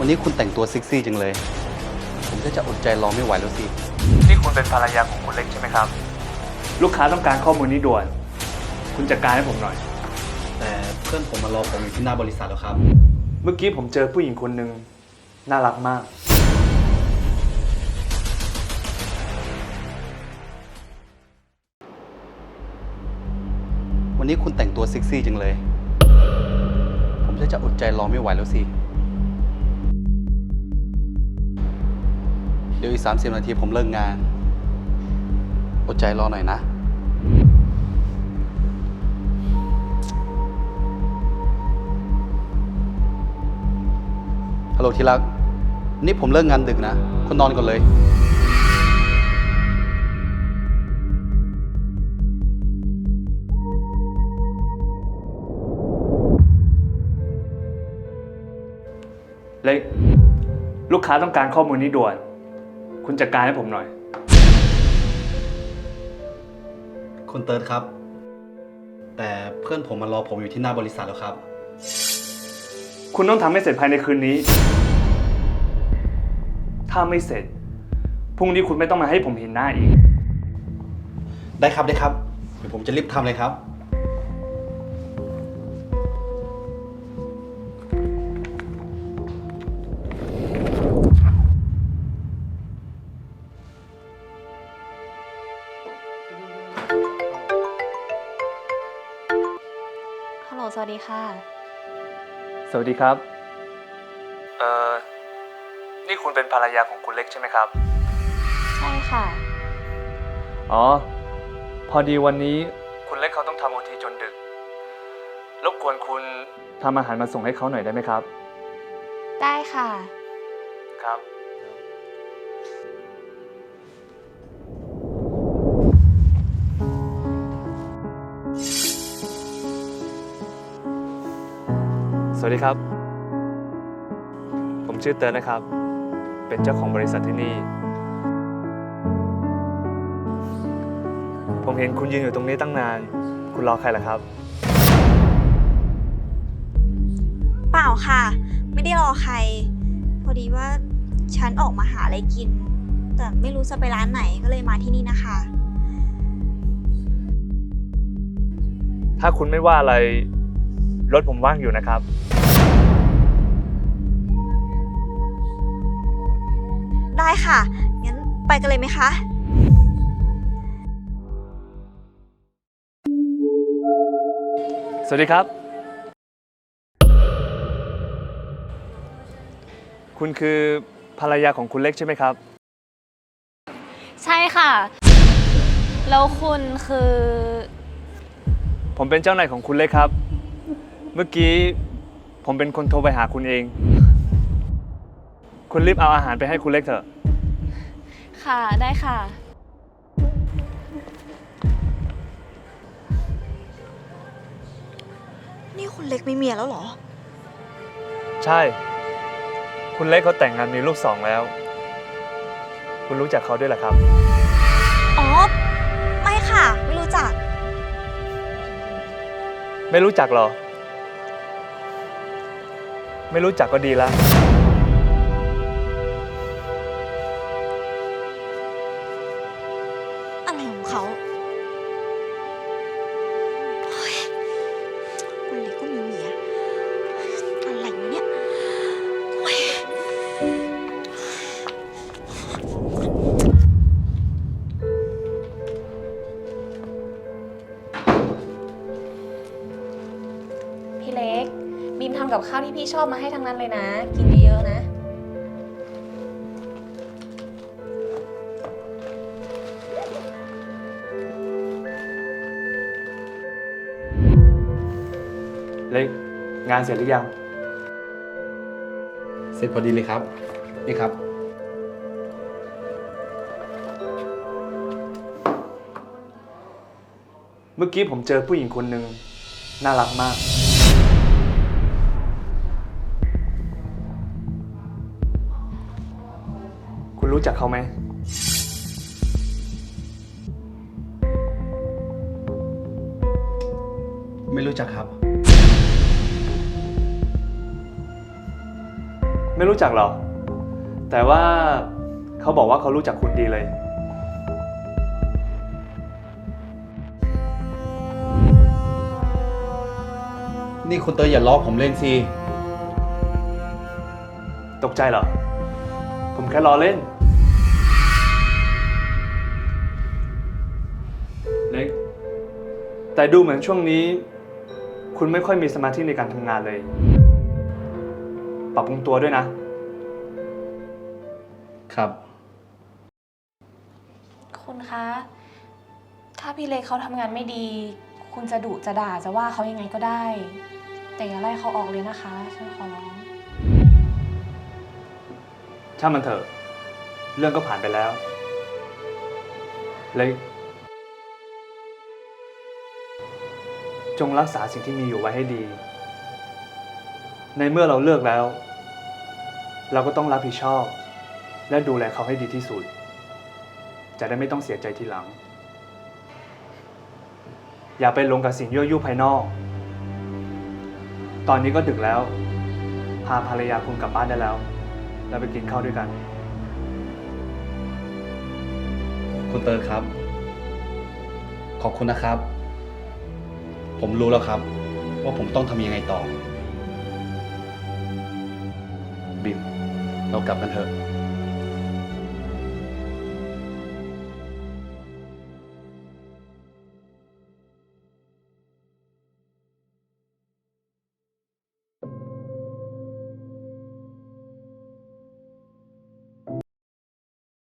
วันนี้คุณแต่งตัวเซ็กซี่จังเลย ผมก็จะอดใจรอไม่ไหวแล้วสิ นี่คุณเป็นภรรยาของคุณเล็กใช่ไหมครับ ลูกค้าต้องการข้อมูลนี้ด่วน คุณจัดการให้ผมหน่อย แต่เพื่อนผมมารอผมอยู่ที่หน้าบริษัทแล้วครับ เมื่อกี้ผมเจอผู้หญิงคนหนึ่งน่ารักมาก วันนี้คุณแต่งตัวเซ็กซี่จังเลย ผมก็จะอดใจรอไม่ไหวแล้วสิ เดี๋ยวอีก 30 นาทีผมเลิกงาน อดใจรอหน่อยนะ ฮัลโหลที่รัก นี่ผมเลิกงานดึกนะ คุณนอนก่อนเลยเล็กลูกค้าต้องการข้อมูลนี้ด่วน คุณจัดการให้ผมหน่อย คุณเติร์ดครับ แต่เพื่อนผมมารอผมอยู่ที่หน้าบริษัทแล้วครับ คุณต้องทำให้เสร็จภายในคืนนี้ ถ้าไม่เสร็จ พรุ่งนี้คุณไม่ต้องมาให้ผมเห็นหน้าอีก ได้ครับได้ครับ เดี๋ยวผมจะรีบทำเลยครับ ลโหลสวัสดีค่ะ สวัสดีครับ เอ่อ นี่คุณเป็นภรรยาของคุณเล็กใช่ไหมครับ ใช่ค่ะ อ๋อ พอดีวันนี้คุณเล็กเขาต้องทำโอทีจนดึก รบกวนคุณทำอาหารมาส่งให้เขาหน่อยได้ไหมครับ ได้ค่ะ วัสดีครับ ผมชื่อเติร์ดนะครับ เป็นเจ้าของบริษัทที่นี่ ผมเห็นคุณยืนอยู่ตรงนี้ตั้งนาน คุณรอใครล่ะครับ เปล่าค่ะ ไม่ได้รอใคร พอดีว่าฉันออกมาหาอะไรกิน แต่ไม่รู้จะไปร้านไหนก็เลยมาที่นี่นะคะ ถ้าคุณไม่ว่าอะไร รถผมว่างอยู่นะครับ ได้ค่ะ งั้นไปกันเลยไหมคะ สวัสดีครับ คุณคือภรรยาของคุณเล็กใช่ไหมครับ ใช่ค่ะ แล้วคุณคือ ผมเป็นเจ้านายของคุณเล็กครับ เมื่อกี้ผมเป็นคนโทรไปหาคุณเอง คุณรีบเอาอาหารไปให้คุณเล็กเถอะ ค่ะได้ค่ะ นี่คุณเล็กมีเมียแล้วเหรอ ใช่ คุณเล็กเขาแต่งงานมีลูกสองแล้ว คุณรู้จักเขาด้วยเหรอครับ อ๋อ ไม่ค่ะ ไม่รู้จัก ไม่รู้จักเหรอ ไม่รู้จักก็ดีแล้วอะไรของเขา กับข้าวที่พี่ชอบมาให้ทั้งนั้นเลยนะ กินเยอะๆนะ เล็กงานเสร็จหรือยัง เสร็จพอดีเลยครับ นี่ครับ เมื่อกี้ผมเจอผู้หญิงคนหนึ่งน่ารักมาก รู้จักเขาไหม ไม่รู้จักครับ ไม่รู้จักหรอ แต่ว่าเขาบอกว่าเขารู้จักคุณดีเลย นี่คุณเตยอย่าล้อผมเล่นสิ ตกใจเหรอ ผมแค่ล้อเล่น แต่ดูเหมือนช่วงนี้ คุณไม่ค่อยมีสมาธิในการทำงานเลย ปรับปรุงตัวด้วยนะ ครับ คุณคะ ถ้าพี่เล็กเขาทำงานไม่ดี คุณจะดุจะด่าจะว่าเขายังไงก็ได้ แต่อย่าไล่เขาออกเลยนะคะฉันขอร้อง ช่างมันเถอะ เรื่องก็ผ่านไปแล้ว เล็ก จงรักษาสิ่งที่มีอยู่ไว้ให้ดี ในเมื่อเราเลือกแล้ว เราก็ต้องรับผิดชอบ และดูแลเขาให้ดีที่สุด จะได้ไม่ต้องเสียใจทีหลัง อย่าไปลงกับสิ่งยั่วยุภายนอก ตอนนี้ก็ดึกแล้ว พาภรรยาคุณกลับบ้านได้แล้วแล้วไปกินข้าวด้วยกัน คุณเตยครับ ขอบคุณนะครับ ผมรู้แล้วครับ ว่าผมต้องทำยังไงต่อ บิมเรากลับกันเถอะ